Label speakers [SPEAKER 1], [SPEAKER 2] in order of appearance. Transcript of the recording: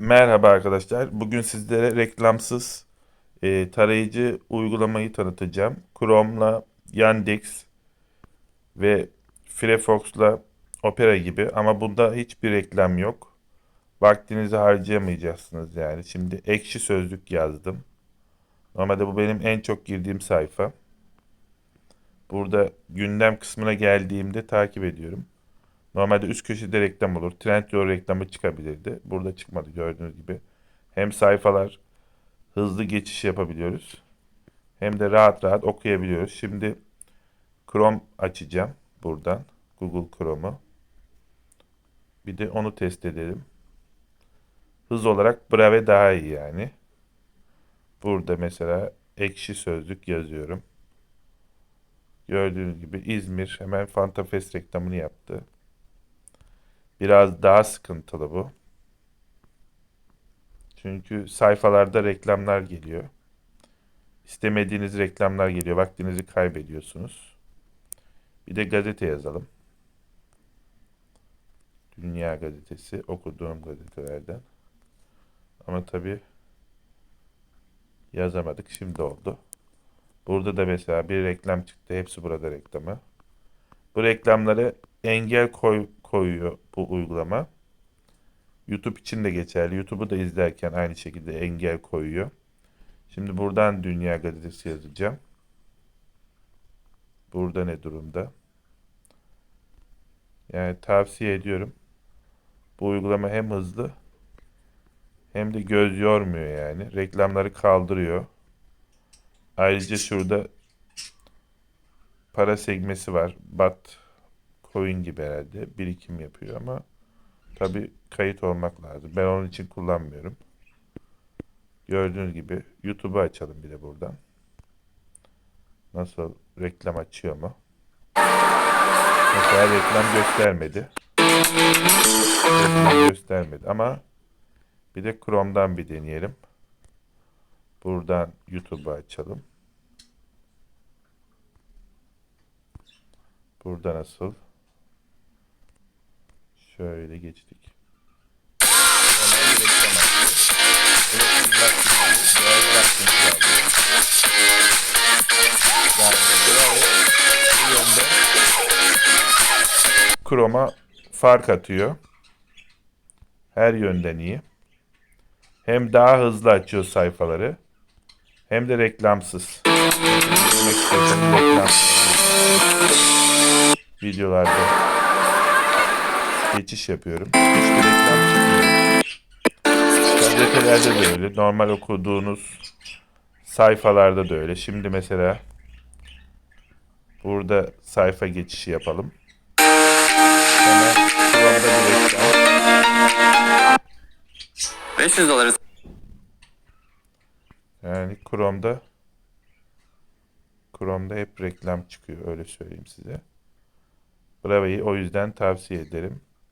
[SPEAKER 1] Merhaba arkadaşlar. Bugün sizlere reklamsız e, tarayıcı uygulamayı tanıtacağım. Chrome'la Yandex ve Firefox'la Opera gibi ama bunda hiçbir reklam yok. Vaktinizi harcayamayacaksınız yani. Şimdi ekşi sözlük yazdım. Normalde bu benim en çok girdiğim sayfa. Burada gündem kısmına geldiğimde takip ediyorum. Normalde üst köşede reklam olur. Trendyol reklamı çıkabilirdi. Burada çıkmadı gördüğünüz gibi. Hem sayfalar hızlı geçiş yapabiliyoruz. Hem de rahat rahat okuyabiliyoruz. Şimdi Chrome açacağım buradan. Google Chrome'u. Bir de onu test edelim. Hız olarak Brave daha iyi yani. Burada mesela ekşi sözlük yazıyorum. Gördüğünüz gibi İzmir hemen Fantafest reklamını yaptı. Biraz daha sıkıntılı bu. Çünkü sayfalarda reklamlar geliyor. İstemediğiniz reklamlar geliyor. Vaktinizi kaybediyorsunuz. Bir de gazete yazalım. Dünya Gazetesi okuduğum gazetelerden. Ama tabii yazamadık. Şimdi oldu. Burada da mesela bir reklam çıktı. Hepsi burada reklamı. Bu reklamları engel koy, koyuyor bu uygulama. YouTube için de geçerli. YouTube'u da izlerken aynı şekilde engel koyuyor. Şimdi buradan Dünya Gazetesi yazacağım. Burada ne durumda? Yani tavsiye ediyorum. Bu uygulama hem hızlı hem de göz yormuyor yani. Reklamları kaldırıyor. Ayrıca şurada para segmesi var. Bat coin gibi herhalde birikim yapıyor ama tabi kayıt olmak lazım. Ben onun için kullanmıyorum. Gördüğünüz gibi YouTube'u açalım bir de buradan. Nasıl reklam açıyor mu? Mesela reklam göstermedi. Reklam göstermedi ama bir de Chrome'dan bir deneyelim. Buradan YouTube'u açalım. Burada nasıl? Şöyle geçtik. Hemen bir reklam açtı. Üretim vaktimizi, değerli vaktimizi alıyor. Yani bravo bu yönde Chrome'a fark atıyor. Her yönden iyi. Hem daha hızlı açıyor sayfaları. Hem de reklamsız. Reklamsız videolarda geçiş yapıyorum. Hiçbir reklam çıkmıyor. Gazetelerde de öyle. Normal okuduğunuz sayfalarda da öyle. Şimdi mesela burada sayfa geçişi yapalım. Hemen Chrome'da bir reklam.
[SPEAKER 2] 500 doları
[SPEAKER 1] Yani Chrome'da Chrome'da hep reklam çıkıyor öyle söyleyeyim size. Bravo'yu o yüzden tavsiye ederim.